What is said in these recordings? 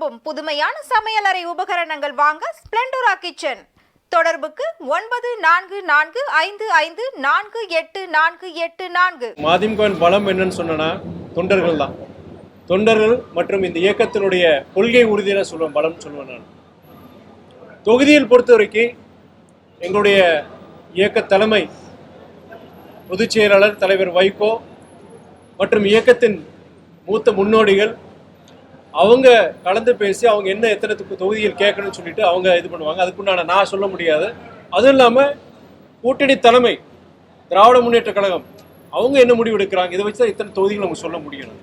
விரும்பும் புதுமையான சமையலறை உபகரணங்கள் வாங்க ஸ்பிளெண்டோரா கிச்சன் தொடர்புக்கு ஒன்பது நான்கு நான்கு ஐந்து ஐந்து நான்கு எட்டு நான்கு எட்டு நான்கு. மதிமுகவின் பலம் என்னன்னு சொன்னா தொண்டர்கள் தான். தொண்டர்கள் மற்றும் இந்த இயக்கத்தினுடைய கொள்கை உறுதியான சொல்லுவேன் பலம் சொல்லுவேன் நான். தொகுதியில் பொறுத்த வரைக்கும் எங்களுடைய இயக்க தலைமை பொதுச் செயலாளர் தலைவர் வைகோ மற்றும் இயக்கத்தின் மூத்த முன்னோடிகள் அவங்க கலந்து பேசி அவங்க என்ன எத்தனை தொகு- தொகுதியில் கேட்கணும்னு சொல்லிட்டு அவங்க இது பண்ணுவாங்க. அதுக்குண்டான நான் சொல்ல முடியாது. அதுவும் இல்லாமல் கூட்டணி தலைமை திராவிட முன்னேற்ற கழகம் அவங்க என்ன முடிவு எடுக்கிறாங்க இதை வச்சு தான் இத்தனை தொகுதிகள் நம்ம சொல்ல முடியும்.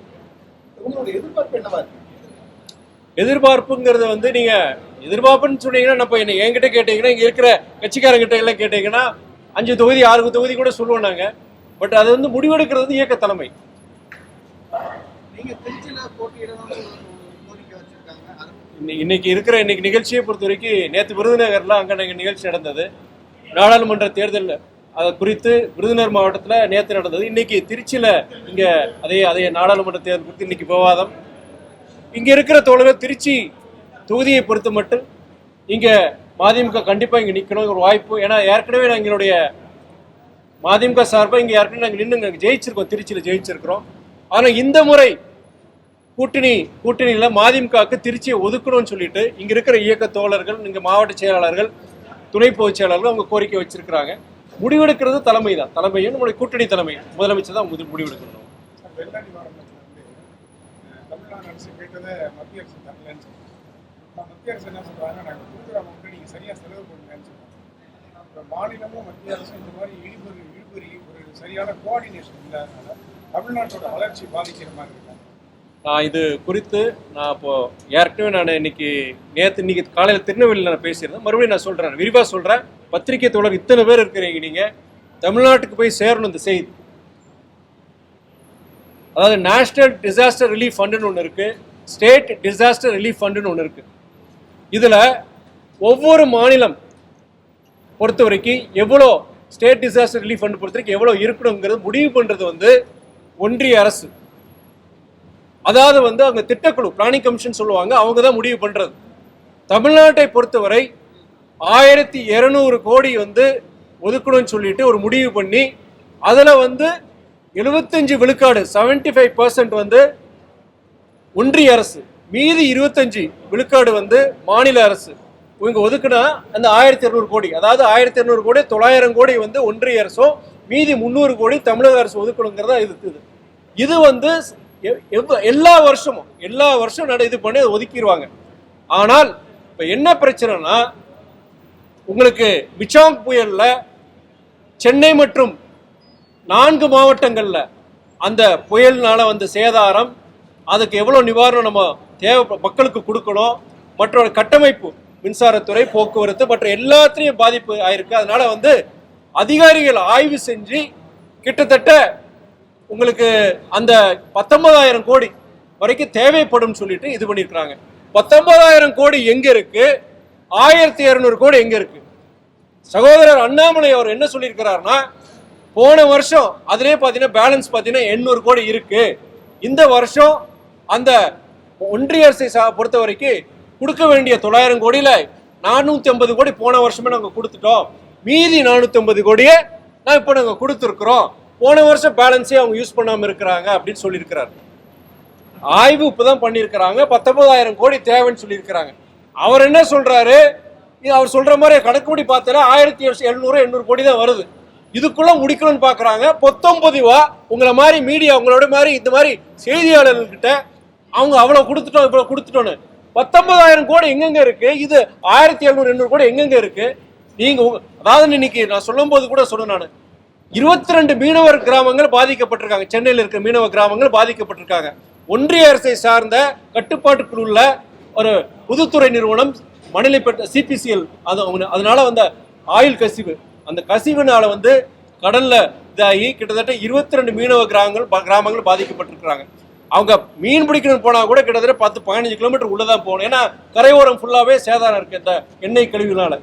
எதிர்பார்ப்புங்கிறது வந்து நீங்க எதிர்பார்ப்புன்னு சொன்னீங்கன்னா நம்ம என்ன என்கிட்ட கேட்டீங்கன்னா இங்க இருக்கிற கட்சிக்காரங்கிட்ட எல்லாம் கேட்டீங்கன்னா அஞ்சு தொகுதி ஆறு தொகுதி கூட சொல்லுவோம் நாங்க. பட் அது வந்து முடிவெடுக்கிறது இயக்க தலைமை. நீங்க திருச்சியில ஒரு கோரிக்கை வச்சிருக்காங்க அது இன்னைக்கு இன்னைக்கு இருக்கிற இன்னைக்கு நிகழ்ச்சியை பொறுத்த வரைக்கும் நேற்று விருதுநகரில் அங்கே நாங்கள் நிகழ்ச்சி நடந்தது. நாடாளுமன்ற தேர்தல் அதை குறித்து விருதுநகர் மாவட்டத்தில் நேற்று நடந்தது. இன்னைக்கு திருச்சியில் இங்கே அதே அதே நாடாளுமன்ற தேர்தல் குறித்து இன்னைக்கு விவாதம். இங்கே இருக்கிற தோழர்கள் திருச்சி தொகுதியை பொறுத்த மட்டும் இங்கே மதிமுக கண்டிப்பாக இங்கே நிற்கணும் ஒரு வாய்ப்பு. ஏன்னா ஏற்கனவே நான் எங்களுடைய மதிமுக சார்பாக இங்கே ஏற்கனவே நாங்கள் நின்று நாங்கள் ஜெயிச்சிருக்கோம். திருச்சியில் ஜெயிச்சிருக்கிறோம். ஆனால் இந்த முறை கூட்டணி கூட்டணியில் மதிமுகவுக்கு திருச்சியை ஒதுக்கணும்னு சொல்லிட்டு இங்கே இருக்கிற இயக்க தோழர்கள் இங்கே மாவட்ட செயலாளர்கள் துணை பொதுச் செயலாளர்கள் அவங்க கோரிக்கை வச்சிருக்கிறாங்க. முடிவெடுக்கிறது தலைமை தான் தலைமையும் நம்மளுடைய கூட்டணி தலைமை முதலமைச்சர் தான் முடி- முடிவெடுக்கணும். மாநிலமும் மத்திய அரசு என்ன மாநிலமும் மத்திய இந்த மாதிரி இழிபறி இழிபறி ஒரு சரியான கோஆர்டினேஷன் இல்லாதனால தமிழ்நாட்டோட வளர்ச்சி பாதிக்கிற மாதிரி நான் இது குறித்து நான் இப்போ ஏற்கனவே நான் இன்னைக்கு நேற்று இன்னைக்கு காலையில் திருநெல்வேலியில் நான் பேசியிருந்தேன். மறுபடியும் நான் சொல்கிறேன் விரிவாக சொல்கிறேன் பத்திரிகை தோழர் இத்தனை பேர் இருக்கிறீங்க நீங்கள் தமிழ்நாட்டுக்கு போய் சேரணும் இந்த செய்தி. அதாவது நேஷ்னல் டிசாஸ்டர் ரிலீஃப் ஃபண்டுன்னு ஒன்று இருக்குது ஸ்டேட் டிசாஸ்டர் ரிலீஃப் ஃபண்டுன்னு ஒன்று இருக்குது இதில் ஒவ்வொரு மாநிலம் பொறுத்த வரைக்கும் எவ்வளோ ஸ்டேட் டிசாஸ்டர் ரிலீஃப் ஃபண்ட் பொறுத்த வரைக்கும் எவ்வளோ இருக்கணுங்கிறது முடிவு பண்ணுறது வந்து ஒன்றிய அரசு. அதாவது வந்து அவங்க திட்டக்குழு பிளானிங் கமிஷன் சொல்லுவாங்க அவங்க தான் முடிவு பண்றது. தமிழ்நாட்டை பொறுத்தவரை ஆயிரத்தி இருநூறு கோடி வந்து ஒதுக்கணும்னு சொல்லிட்டு ஒரு முடிவு பண்ணி அதில் வந்து எழுபத்தஞ்சு விழுக்காடு 75% ஃபைவ் பர்சன்ட் வந்து ஒன்றிய அரசு மீதி இருபத்தஞ்சு விழுக்காடு வந்து மாநில அரசு. இவங்க ஒதுக்குனா அந்த ஆயிரத்தி இரநூறு கோடி அதாவது ஆயிரத்தி இரநூறு கோடி தொள்ளாயிரம் கோடி வந்து ஒன்றிய அரசும் மீதி முந்நூறு கோடி தமிழக அரசு ஒதுக்கணுங்கிறதா இருக்குது இது. இது வந்து எல்லா வருஷமும் எல்லா வருஷம் நட இது பண்ணி அதை ஒதுக்கிடுவாங்க ஆனால் இப்போ என்ன பிரச்சனைனா உங்களுக்கு மிச்சாங் புயலில் சென்னை மற்றும் நான்கு மாவட்டங்களில் அந்த புயல்னால் வந்த சேதாரம் அதுக்கு எவ்வளோ நிவாரணம் நம்ம தேவை மக்களுக்கு கொடுக்கணும் மற்றொரு கட்டமைப்பு மின்சாரத்துறை போக்குவரத்து மற்ற எல்லாத்துலேயும் பாதிப்பு ஆயிருக்கு. அதனால் வந்து அதிகாரிகள் ஆய்வு செஞ்சு கிட்டத்தட்ட உங்களுக்கு அந்த பத்தொன்பதாயிரம் கோடி வரைக்கும் தேவைப்படும் சொல்லிட்டு இது பண்ணியிருக்கிறாங்க. பத்தொன்பதாயிரம் கோடி எங்க இருக்கு? ஆயிரத்தி இருநூறு கோடி எங்க இருக்கு? சகோதரர் அண்ணாமலை அவர் என்ன சொல்லியிருக்கிறாருன்னா போன வருஷம் அதுலேயே பார்த்தீங்கன்னா பேலன்ஸ் பார்த்தீங்கன்னா எண்ணூறு கோடி இருக்கு. இந்த வருஷம் அந்த ஒன்றிய அரசை சா- பொறுத்த வரைக்கும் கொடுக்க வேண்டிய தொள்ளாயிரம் கோடியில் நானூற்றி ஐம்பது கோடி போன வருஷமே நாங்கள் கொடுத்துட்டோம். மீதி நானூற்றி ஐம்பது கோடியை நான் இப்போ நாங்கள் கொடுத்துருக்குறோம். போன வருஷம் பேலன்ஸே அவங்க யூஸ் பண்ணாம இருக்கிறாங்க அப்படின்னு சொல்லியிருக்கிறாரு. ஆய்வு இப்பதான் பண்ணியிருக்கிறாங்க. பத்தொன்பதாயிரம் கோடி தேவைன்னு சொல்லியிருக்கிறாங்க. அவர் என்ன சொல்றாரு? இது அவர் சொல்ற மாதிரி கணக்குப்படி பார்த்தா ஆயிரத்தி எழுநூறு எண்ணூறு கோடி தான் வருது. இதுக்குள்ள முடிக்கணும்னு பாக்குறாங்க. பொத்தொன்பது ரூபா உங்களை மாதிரி மீடியா உங்களோட மாதிரி இந்த மாதிரி செய்தியாளர்கள்கிட்ட அவங்க அவ்வளவு கொடுத்துட்டோம் இவ்வளவு கொடுத்துட்டோன்னு பத்தொன்பதாயிரம் கோடி எங்கெங்க இருக்கு? இது ஆயிரத்தி எழுநூறு எண்ணூறு கோடி எங்கெங்க இருக்கு? நீங்க அதாவது இன்னைக்கு நான் சொல்லும் போது கூட சொன்னேன் நான். இருபத்தி ரெண்டு மீனவர் கிராமங்கள் பாதிக்கப்பட்டிருக்காங்க. சென்னையில் இருக்கிற மீனவ கிராமங்கள் பாதிக்கப்பட்டிருக்காங்க. ஒன்றிய அரசை சார்ந்த கட்டுப்பாட்டுக்குள்ள ஒரு பொதுத்துறை நிறுவனம் மணலி பெற்ற சிபிசிஎல் அது அதனால வந்த ஆயுள் கசிவு. அந்த கசிவுனால வந்து கடல்ல இதாகி கிட்டத்தட்ட இருபத்தி ரெண்டு மீனவ கிராமங்கள் கிராமங்கள் பாதிக்கப்பட்டிருக்கிறாங்க. அவங்க மீன் பிடிக்கணும்னு போனா கூட கிட்டத்தட்ட பத்து பதினஞ்சு கிலோமீட்டர் உள்ளதான் போகணும். ஏன்னா கரையோரம் ஃபுல்லாவே சேதாரம் இருக்கு இந்த எண்ணெய் கழிவுனால.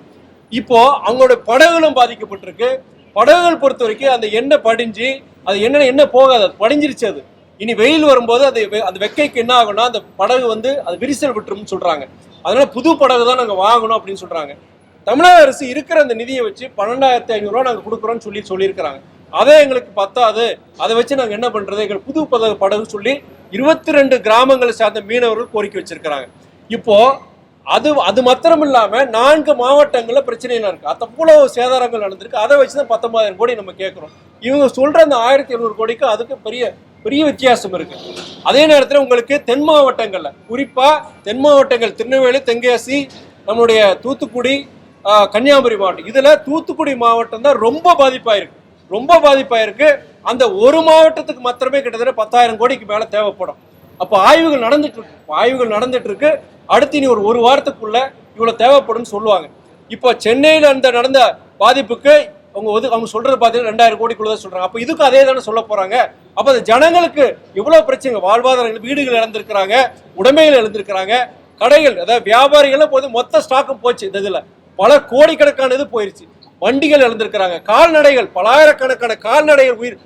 இப்போ அவங்களோட படகுகளும் பாதிக்கப்பட்டிருக்கு. படகுகள் பொறுத்த வரைக்கும் அந்த எண்ணெய் படிஞ்சு அது என்ன எண்ணெய் போகாது அது படிஞ்சிருச்சு அது. இனி வெயில் வரும்போது அது வெ- அந்த வெக்கைக்கு என்ன ஆகும்னா அந்த படகு வந்து அது விரிசல் விட்டுரும்னு சொல்றாங்க. அதனால புது படகு தான் நாங்கள் வாங்கணும் அப்படின்னு சொல்றாங்க. தமிழக அரசு இருக்கிற அந்த நிதியை வச்சு பன்னெண்டாயிரத்தி ஐநூறுரூவா நாங்கள் கொடுக்குறோம்னு சொல்லி சொல்லியிருக்கிறாங்க. அதே எங்களுக்கு பத்தாது. அதை வச்சு நாங்கள் என்ன பண்றது? எங்களுக்கு புது படகு படகு சொல்லி இருபத்தி ரெண்டு கிராமங்களை சார்ந்த மீனவர்கள் கோரிக்கை வச்சிருக்கிறாங்க. இப்போ அது அது மாத்திரம் இல்லாமல் நான்கு மாவட்டங்களில் பிரச்சனைகள் இருக்குது அத்த சேதாரங்கள் நடந்திருக்கு. அதை வச்சு தான் பத்தொன்பதாயிரம் கோடி நம்ம கேட்குறோம். இவங்க சொல்கிற அந்த ஆயிரத்தி எழுநூறு கோடிக்கு அதுக்கு பெரிய பெரிய வித்தியாசம் இருக்குது அதே நேரத்தில் உங்களுக்கு தென் மாவட்டங்களில் குறிப்பாக தென் மாவட்டங்கள் திருநெல்வேலி தென்காசி நம்மளுடைய தூத்துக்குடி கன்னியாகுமரி மாவட்டம். இதில் தூத்துக்குடி மாவட்டம் தான் ரொம்ப பாதிப்பாயிருக்கு. ரொம்ப பாதிப்பாயிருக்கு. அந்த ஒரு மாவட்டத்துக்கு மாத்திரமே கிட்டத்தட்ட பத்தாயிரம் கோடிக்கு மேலே தேவைப்படும். அப்போ ஆய்வுகள் நடந்துட்டு இருக்கு. ஆய்வுகள் நடந்துட்டு இருக்கு. அடுத்து இனி ஒரு ஒரு வாரத்துக்குள்ள இவ்வளவு தேவைப்படும் சொல்லுவாங்க. இப்போ சென்னையில அந்த நடந்த பாதிப்புக்கு அவங்க ஒது அவங்க சொல்றது பார்த்தீங்கன்னா ரெண்டாயிரம் கோடிக்குள்ள தான் சொல்றாங்க. அப்போ இதுக்கு அதே தானே சொல்ல போறாங்க. அப்போ அந்த ஜனங்களுக்கு எவ்வளவு பிரச்சனை வாழ்வாதாரங்கள் வீடுகள் இழந்திருக்கிறாங்க. உடைமைகள் இழந்திருக்கிறாங்க. கடைகள் அதாவது வியாபாரிகள் போது மொத்த ஸ்டாக்கும் போச்சு இந்த இதுல. பல கோடிக்கணக்கான இது போயிருச்சு. வண்டிகள் இழந்திருக்கிறாங்க. கால்நடைகள் பலாயிரக்கணக்கான கால்நடைகள் உயிர்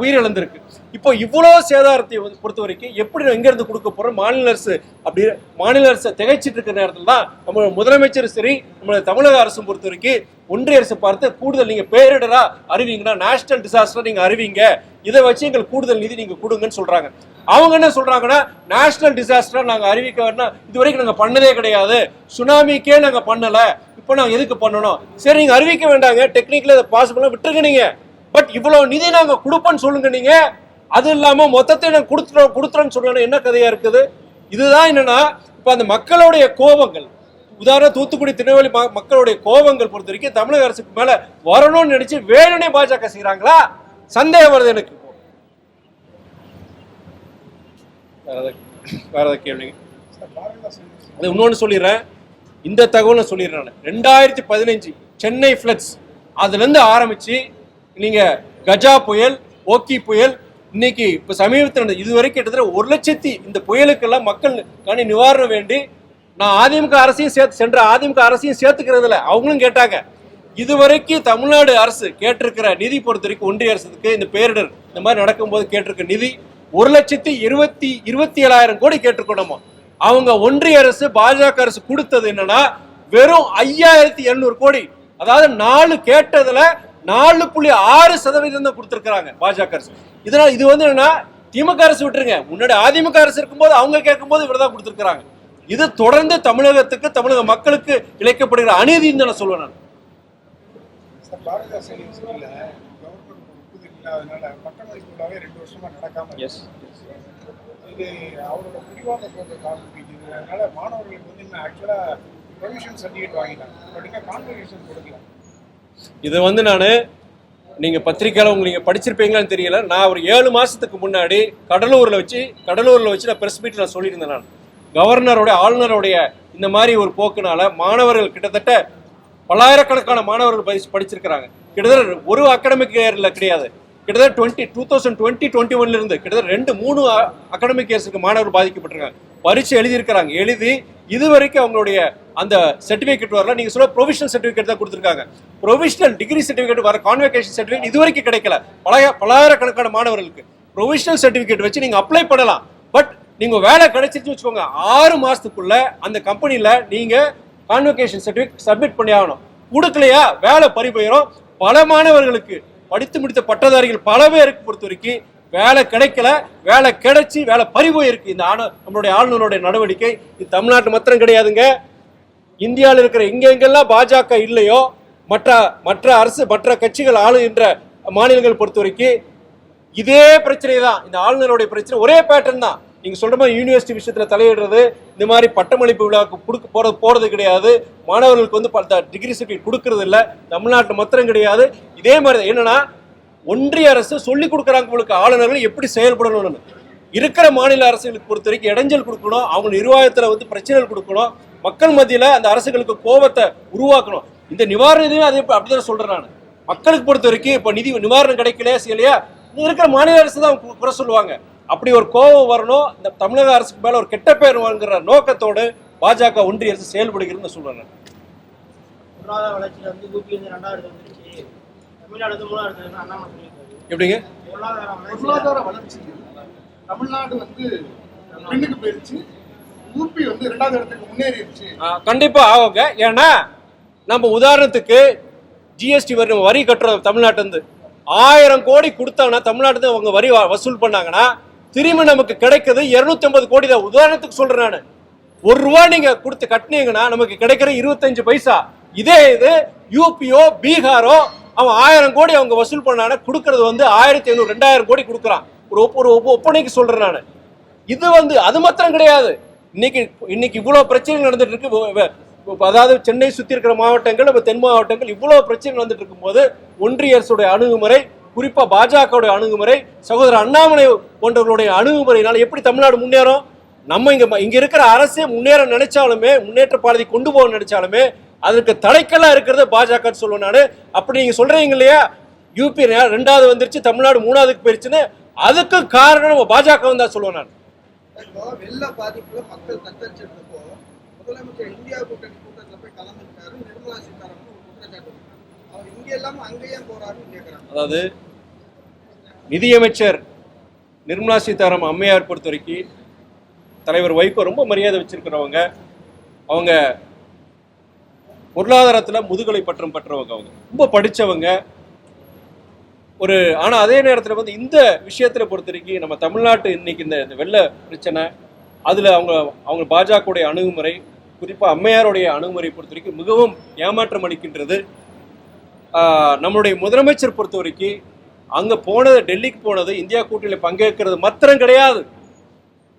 உயிரிழந்திருக்கு இப்போ இவ்வளோ சேதாரத்தை பொறுத்த வரைக்கும் எப்படி எங்கேருந்து கொடுக்க போகிறோம் மாநில அரசு அப்படி மாநில அரசு திகைச்சிட்டு இருக்கிற நேரத்தில் தான் நம்ம முதலமைச்சர் சரி நம்மளோட தமிழக அரசும் பொறுத்த வரைக்கும் ஒன்றிய அரசு பார்த்து கூடுதல் நீங்கள் பேரிடராக அறிவிங்கன்னா நேஷனல் டிசாஸ்டர் நீங்கள் அறிவிங்க. இதை வச்சு எங்களுக்கு கூடுதல் நிதி நீங்கள் கொடுங்கன்னு சொல்கிறாங்க அவங்க என்ன சொல்கிறாங்கன்னா நேஷனல் டிசாஸ்டர் நாங்கள் அறிவிக்க வேணா இது வரைக்கும் நாங்கள் பண்ணதே கிடையாது. சுனாமிக்கே நாங்கள் பண்ணலை. இப்போ நான் எதுக்கு பண்ணணும்? சரி நீங்கள் அறிவிக்க வேண்டாங்க. டெக்னிக்கலி அதை பாசிபிளாக விட்டுருங்க நீங்கள் பட் இவ்வளோ நிதி நாங்கள் கொடுப்போன்னு சொல்லுங்க நீங்கள் அது இல்லாமல் மொத்தத்தை நான் கொடுத்துறோம் கொடுத்துறோன்னு சொல்லணும் என்ன கதையாக இருக்குது? இதுதான் என்னன்னா இப்போ அந்த மக்களுடைய கோபங்கள். உதாரணம் தூத்துக்குடி திருநெல்வேலி மக்களுடைய கோபங்கள் பொறுத்த வரைக்கும் தமிழக அரசுக்கு மேலே வரணும்னு நினச்சி வேணும்னே பாஜக செய்கிறாங்களா சந்தேகம் வருது எனக்கு வேற ஏதாவது வேற கேள்விங்க அது இன்னொன்று சொல்லிடுறேன். இந்த தகவலை சொல்லிடுறேன் நான். ரெண்டாயிரத்தி பதினஞ்சு சென்னை ஃப்ளட்ஸ் அதுலேருந்து ஆரம்பித்து நீங்கள் கஜா புயல் ஓக்கி புயல் இன்னைக்கு இப்போ சமீபத்தில் இது வரைக்கும் கிட்டத்தட்ட ஒரு லட்சத்தி இந்த புயலுக்கெல்லாம் மக்கள் கணி நிவாரணம் வேண்டி நான் அதிமுக அரசையும் சேர்த்து சென்ற அதிமுக அரசையும் சேர்த்துக்கிறதுல அவங்களும் கேட்டாங்க. இதுவரைக்கும் தமிழ்நாடு அரசு கேட்டிருக்கிற நிதி பொறுத்த வரைக்கும் ஒன்றிய அரசுக்கு இந்த பேரிடர் இந்த மாதிரி நடக்கும்போது கேட்டிருக்க நிதி ஒரு லட்சத்தி இருபத்தி இருபத்தி ஏழாயிரம் கோடி கேட்டிருக்கணுமா அவங்க ஒன்றிய அரசு பாஜக அரசு கொடுத்தது என்னன்னா வெறும் ஐயாயிரத்தி எழுநூறு கோடி. அதாவது நாலு கேட்டதுல நாலு புள்ளி ஆறு சதவீதம் தான் கொடுத்துருக்காங்க பாஜக அரசு. இதனால இது வந்து என்னன்னா திமுக அரசு விட்டுருங்க. முன்னாடி அதிமுக அரசு இருக்கும்போது அவங்க கேட்கும்போது இவர் தான் கொடுத்துருக்காங்க இது தொடர்ந்து தமிழகத்துக்கு தமிழக மக்களுக்கு இழைக்கப்படுகிற அநீதின்னு தான் நான். சொல்லுவேன் நான் கவர்மெண்ட் ஒப்புதல் இல்லாதனால பட்டமளிப்பு விழாவே ரெண்டு வருஷமா நடக்காம இருக்கு. எஸ் இது அவரோட பிடிவாத போன்ற காரணத்துக்கு அதனால மாணவர்களுக்கு வந்து இன்னும் ஆக்சுவலாக ப்ரொவிஷன் சர்டிஃபிகேட் வாங்கிட்டாங்க. பட் இன்னும் கான்வெகேஷன் கொடுக்கல இது வந்து நான் நீங்கள் பத்திரிக்கையில் உங்களுக்கு நீங்கள் படிச்சிருப்பீங்களான்னு தெரியல. நான் ஒரு ஏழு மாதத்துக்கு முன்னாடி கடலூரில் வச்சு கடலூரில் வச்சு நான் ப்ரெஸ் மீட்டில் சொல்லியிருந்தேன் நான். கவர்னருடைய ஆளுநருடைய இந்த மாதிரி ஒரு போக்குனால மாணவர்கள் கிட்டத்தட்ட பல்லாயிரக்கணக்கான மாணவர்கள் படிச்சு படிச்சிருக்கிறாங்க. கிட்டத்தட்ட ஒரு அகாடமிக் இயரில் கிடையாது. கிட்டத்தட்ட twenty two thousand twenty twenty ஒன்லேருந்து கிட்டத்தட்ட ரெண்டு மூணு அகாடமிக் இயர்ஸுக்கு மாணவர்கள் பாதிக்கப்பட்டிருக்காங்க. பரீட்சை எழுதியிருக்கிறாங்க. எழுதி இது வரைக்கும் அவங்களுடைய அந்த சர்டிஃபிகேட் வரல. நீங்கள் சொல்ல ப்ரொவிஷனல் சர்டிஃபிகேட் தான் கொடுத்துருக்காங்க. ப்ரொவிஷனல் டிகிரி சர்டிஃபிகேட் வர கான்வெகேஷன் சர்டிஃபிகேட் இது வரைக்கும் கிடைக்கல. பல பலாயிரக்கணக்கான மாணவர்களுக்கு ப்ரொவிஷனல் சர்டிஃபிகேட் வச்சு நீங்கள் அப்ளை பண்ணலாம். பட் நீங்கள் வேலை கிடைச்சிருச்சு வச்சுக்கோங்க. ஆறு மாதத்துக்குள்ளே அந்த கம்பெனியில் நீங்கள் கான்வெகேஷன் சர்டிஃபிகேட் சப்மிட் பண்ணி ஆகணும். கொடுக்கலையா? வேலை பறிபோயிடும் பல மாணவர்களுக்கு படித்து முடித்த பட்டதாரிகள் பல பேருக்கு பொறுத்த வரைக்கும் வேலை கிடைக்கல வேலை கிடைச்சி வேலை பறிபோயிருக்கு இந்த ஆணு நம்மளுடைய ஆளுநருடைய நடவடிக்கை. இது தமிழ்நாட்டு மாத்திரம் கிடையாதுங்க. இந்தியாவில் இருக்கிற எங்கெங்கெல்லாம் பாஜக இல்லையோ மற்ற மற்ற அரசு மற்ற கட்சிகள் ஆளுகின்ற மாநிலங்கள் பொறுத்த வரைக்கும் இதே பிரச்சனை தான் இந்த ஆளுநருடைய பிரச்சனை ஒரே பேட்டர்ன் தான். நீங்கள் சொல்கிற மாதிரி யூனிவர்சிட்டி விஷயத்தில் தலையிடுறது இந்த மாதிரி பட்டமளிப்பு விழாவுக்கு கொடுக்க போகிறது போகிறது கிடையாது. மாணவர்களுக்கு வந்து பல டிகிரி சர்டிஃபிகேட் கொடுக்கறது இல்லை. தமிழ்நாட்டு மாத்திரம் கிடையாது. இதே மாதிரி தான். ஒன்றிய அரசு சொல்லி கொடுக்குறாங்க உங்களுக்கு ஆளுநர்கள் எப்படி செயல்படணும்னு. இருக்கிற மாநில அரசுகளுக்கு பொறுத்த வரைக்கும் இடைஞ்சல் கொடுக்கணும் அவங்க நிர்வாகத்தில் வந்து பிரச்சனைகள் கொடுக்கணும் மக்கள் மத்தியில் அந்த அரசுகளுக்கு கோபத்தை உருவாக்கணும். இந்த நிவாரண இதுவே அதே அப்படிதான் சொல்கிறேன் நான். மக்களுக்கு பொறுத்த வரைக்கும் இப்போ நிதி நிவாரணம் கிடைக்கலையா செய்யலையா? இருக்கிற மாநில அரசு தான் குறை சொல்லுவாங்க. அப்படி ஒரு கோபம் வரணும் இந்த தமிழக அரசுக்கு மேல ஒரு கெட்ட பேர் வாங்குற நோக்கத்தோடு பாஜக ஒன்றிய அரசு செயல்படுகிறதுன்னு சொல்றேன் நான். பொருளாதார வளர்ச்சியில வந்து யூபி வந்து ரெண்டாவது வந்துருச்சு. தமிழ்நாடு வந்து மூணாவது இடத்துல அண்ணாமலை எப்படிங்க? பொருளாதார வளர்ச்சி. தமிழ்நாடு வந்து பின்னுக்கு போயிருச்சு. யூபி வந்து இரண்டாவது இடத்துக்கு முன்னேறிடுச்சு. ஆ, கண்டிப்பா ஆகுங்க. ஏன்னா நம்ம உதாரணத்துக்கு ஜிஎஸ்டி வரி வரி கட்டுறோம் தமிழ்நாட்டிலேருந்து ஆயிரம் கோடி கொடுத்தாங்கன்னா தமிழ்நாட்டுல அவங்க வரி வ- வசூல் பண்ணாங்கன்னா திரும்பி நமக்கு கிடைக்கிறது 250 கோடி தான். உதாரணத்துக்கு சொல்றேன் நான். ஒரு ரூபா நீங்க கொடுத்து கட்டினீங்கன்னா நமக்கு கிடைக்கிற இருபத்தஞ்சு பைசா. இதே இது யூபியோ பீகாரோ அவன் ஆயிரம் கோடி அவங்க வசூல் பண்ணான கொடுக்கறது வந்து ஆயிரத்தி ஐநூறு ரெண்டாயிரம் கோடி கொடுக்குறான். ஒரு ஒப்ப- ஒரு ஒப்ப- ஒப்பனைக்கு சொல்றேன் நான். இது வந்து அது மாத்திரம் கிடையாது. இன்னைக்கு இன்னைக்கு இவ்வளவு பிரச்சனை நடந்துட்டு இருக்கு. அதாவது சென்னை சுத்தி இருக்கிற மாவட்டங்கள் நம்ம தென் மாவட்டங்கள் இவ்வளவு பிரச்சனை நடந்துட்டு இருக்கும்போது ஒன்றிய அரசுடைய அணுகுமுறை குறிப்பா பாஜகவுடைய அணுகுமுறை சகோதரர் அண்ணாமலை போன்றவர்களுடைய அணுகுமுறையினால எப்படி தமிழ்நாடு முன்னேறும்? நம்ம இங்க இங்க இருக்கிற அரசே முன்னேற நினைச்சாலுமே முன்னேற்ற பாதையை கொண்டு போக நினைச்சாலுமே அதற்கு தடைக்கல்லா இருக்கிறது பாஜக சொல்லுவேன் நானு. அப்படி நீங்க சொல்றீங்க இல்லையா? யூபி ரெண்டாவது வந்துருச்சு தமிழ்நாடு மூணாவதுக்கு போயிருச்சுன்னு. அதுக்கும் காரணம் நம்ம பாஜக தான் சொல்லுவேன் நான். வெள்ள பாதிப்புல மக்கள் தத்தெடுத்தப்போ முதலமைச்சர் இந்தியா கூட்டணி கூட்டத்துல போய் கலந்துக்கிட்டாரு நிர்மலா சீதாராமன் குற்றச்சாட்டு. அவர் இங்க இல்லாம அங்கேயே போறாருன்னு கேக்குறாங்க. அதாவது நிதியமைச்சர் நிர்மலா சீதாராம் அம்மையார் பொறுத்த வரைக்கும் தலைவர் வைகோ ரொம்ப மரியாதை வச்சிருக்கிறவங்க. அவங்க பொருளாதாரத்தில் முதுகலை பட்டம் பெற்றவங்க அவங்க. ரொம்ப படித்தவங்க ஒரு ஆனால் அதே நேரத்தில் வந்து இந்த விஷயத்தில் பொறுத்த வரைக்கும் நம்ம தமிழ்நாட்டு இன்னைக்கு இந்த இந்த வெள்ள பிரச்சனை அதில் அவங்க அவங்க பாஜகவுடைய அணுகுமுறை குறிப்பாக அம்மையாருடைய அணுகுமுறை பொறுத்த வரைக்கும் மிகவும் ஏமாற்றம் அளிக்கின்றது. நம்மளுடைய முதலமைச்சர் பொறுத்த வரைக்கும் அங்கே போனது டெல்லிக்கு போனது இந்தியா கூட்டணியில் பங்கேற்கிறது மாத்திரம் கிடையாது.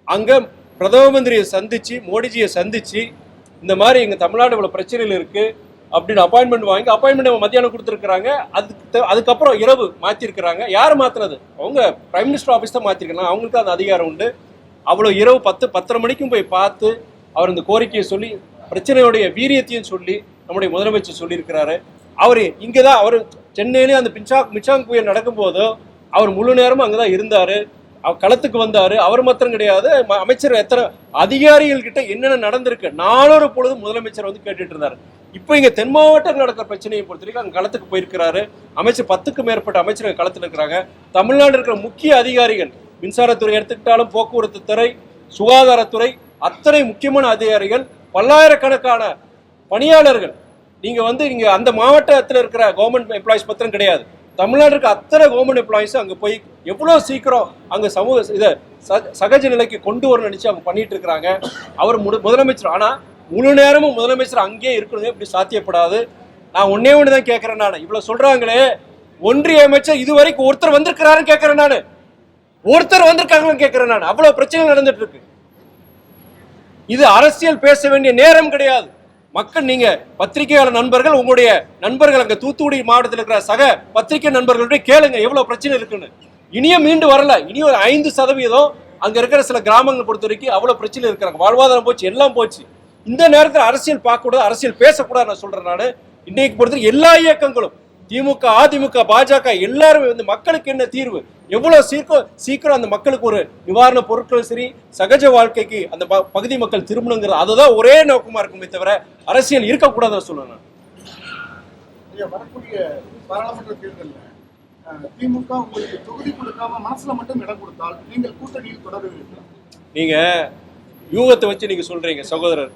அங்கே பிரதம மந்திரியை சந்திச்சு மோடிஜியை சந்திச்சு இந்த மாதிரி எங்கள் தமிழ்நாடு இவ்வளோ பிரச்சனைகள் இருக்கு அப்படின்னு அப்பாயின்மெண்ட் வாங்கி அப்பாயின்மெண்ட் மத்தியானம் கொடுத்துருக்குறாங்க. அதுக்கு த- அதுக்கப்புறம் இரவு மாற்றிருக்கிறாங்க யார் மாற்றினது அவங்க பிரைம் மினிஸ்டர் ஆஃபீஸ் தான் மாற்றிருக்கலாம் அவங்களுக்கு அந்த அதிகாரம் உண்டு. அவ்வளோ இரவு பத்து பத்தரை மணிக்கும் போய் பார்த்து அவர் இந்த கோரிக்கையை சொல்லி பிரச்சனையுடைய வீரியத்தையும் சொல்லி நம்முடைய முதலமைச்சர் சொல்லியிருக்கிறாரு. அவர் இங்கே தான் அவர் சென்னையிலேயே அந்த பின்சாங் மிச்சாங் புயல் நடக்கும்போது அவர் முழு நேரமும் அங்கே தான் இருந்தார். அவர் களத்துக்கு வந்தார். அவர் மாத்திரம் கிடையாது. ம- அமைச்சர் எத்தனை அதிகாரிகள் கிட்ட என்னென்ன நடந்திருக்கு நானூறு பொழுது முதலமைச்சர் வந்து கேட்டுட்டு இருந்தார். இப்போ இங்கே தென் மாவட்டத்தில் நடக்கிற பிரச்சனையை பொறுத்த வரைக்கும் அங்கே களத்துக்கு போயிருக்கிறாரு. அமைச்சர் பத்துக்கும் மேற்பட்ட அமைச்சர்கள் களத்தில் இருக்கிறாங்க. தமிழ்நாடு இருக்கிற முக்கிய அதிகாரிகள் மின்சாரத்துறை எடுத்துக்கிட்டாலும் போக்குவரத்து துறை சுகாதாரத்துறை அத்தனை முக்கியமான அதிகாரிகள் பல்லாயிரக்கணக்கான பணியாளர்கள் நீங்கள் வந்து இங்கே அந்த மாவட்டத்தில் இருக்கிற கவர்மெண்ட் எம்ப்ளாயிஸ் பத்திரம் கிடையாது. தமிழ்நாடு இருக்க அத்தனை கவர்மெண்ட் எம்ப்ளாயிஸும் அங்கே போய் எவ்வளோ சீக்கிரம் அங்கே சமூக இதை ச- சகஜ நிலைக்கு கொண்டு வரணும்னு நினச்சி அவங்க பண்ணிட்டு இருக்கிறாங்க. அவர் முழு- முதலமைச்சர் ஆனால் முழு நேரமும் முதலமைச்சர் அங்கேயே இருக்கணும் இப்படி சாத்தியப்படாது. நான் ஒன்னே ஒன்று தான் கேட்குறேன் நான். இவ்வளோ சொல்கிறாங்களே ஒன்றிய அமைச்சர் இதுவரைக்கும் ஒருத்தர் வந்திருக்கிறாருன்னு கேட்குறேன் நான். ஒருத்தர் வந்திருக்காங்கன்னு கேட்குறேன் நான். அவ்வளோ பிரச்சனை நடந்துட்டு இருக்கு. இது அரசியல் பேச வேண்டிய நேரம் கிடையாது. மக்கள் நீங்க பத்திரிகையாளர் நண்பர்கள் உங்களுடைய நண்பர்கள் அங்க தூத்துக்குடி மாவட்டத்தில் இருக்கிற சக பத்திரிகை நண்பர்களுடைய கேளுங்க எவ்வளவு பிரச்சனை இருக்குன்னு. இனியும் மீண்டு வரல இனி ஒரு ஐந்து சதவீதம் அங்க இருக்கிற சில கிராமங்கள் பொறுத்த வரைக்கும் அவ்வளவு பிரச்சனை இருக்கிறாங்க. வாழ்வாதாரம் போச்சு எல்லாம் போச்சு. இந்த நேரத்தில் அரசியல் பார்க்கக்கூடாது அரசியல் பேசக்கூடாது நான் சொல்றேன் நான். இன்னைக்கு பொறுத்த எல்லா இயக்கங்களும் திமுக அதிமுக பாஜக எல்லாருமே வந்து மக்களுக்கு என்ன தீர்வு? எவ்வளவு சீக்கிரம் சீக்கிரம் அந்த மக்களுக்கு ஒரு நிவாரண பொருட்கள் சரி சகஜ வாழ்க்கைக்கு அந்த பகுதி மக்கள் திரும்பணுங்கிறது அதுதான் ஒரே நோக்கமா இருக்குமே தவிர அரசியல் இருக்கக்கூடாதுன்னு. ஐயா, வரக்கூடிய பாராளுமன்ற தேர்தலில் திமுக உங்களுக்கு தொகுதி கொடுக்காம மனசுல மட்டும் இடம் கொடுத்தால் நீங்கள் கூட்டணியில் தொடருவீர்கள்? நீங்க யூகத்தை வச்சு நீங்க சொல்றீங்க சகோதரர்.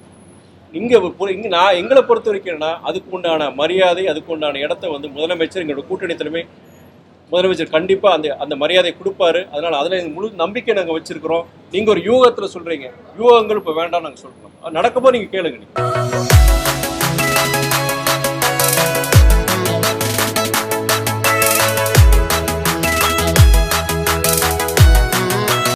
இங்கே இங்கே இங்க நான் எங்களை பொறுத்த வரைக்கும்னா அதுக்கு உண்டான மரியாதை அதுக்கு உண்டான இடத்த வந்து முதலமைச்சர் எங்களோட கூட்டணி தலைமை முதலமைச்சர் கண்டிப்பாக அந்த அந்த மரியாதை கொடுப்பாரு. அதனால் அதில் முழு நம்பிக்கை நாங்கள் வச்சுருக்கிறோம். நீங்கள் ஒரு யூகத்தில் சொல்கிறீங்க யூகங்கள் இப்போ வேண்டாம் நாங்கள் சொல்கிறோம் நடக்கப்போ நடக்கும்போது கேளுங்க நீங்கள்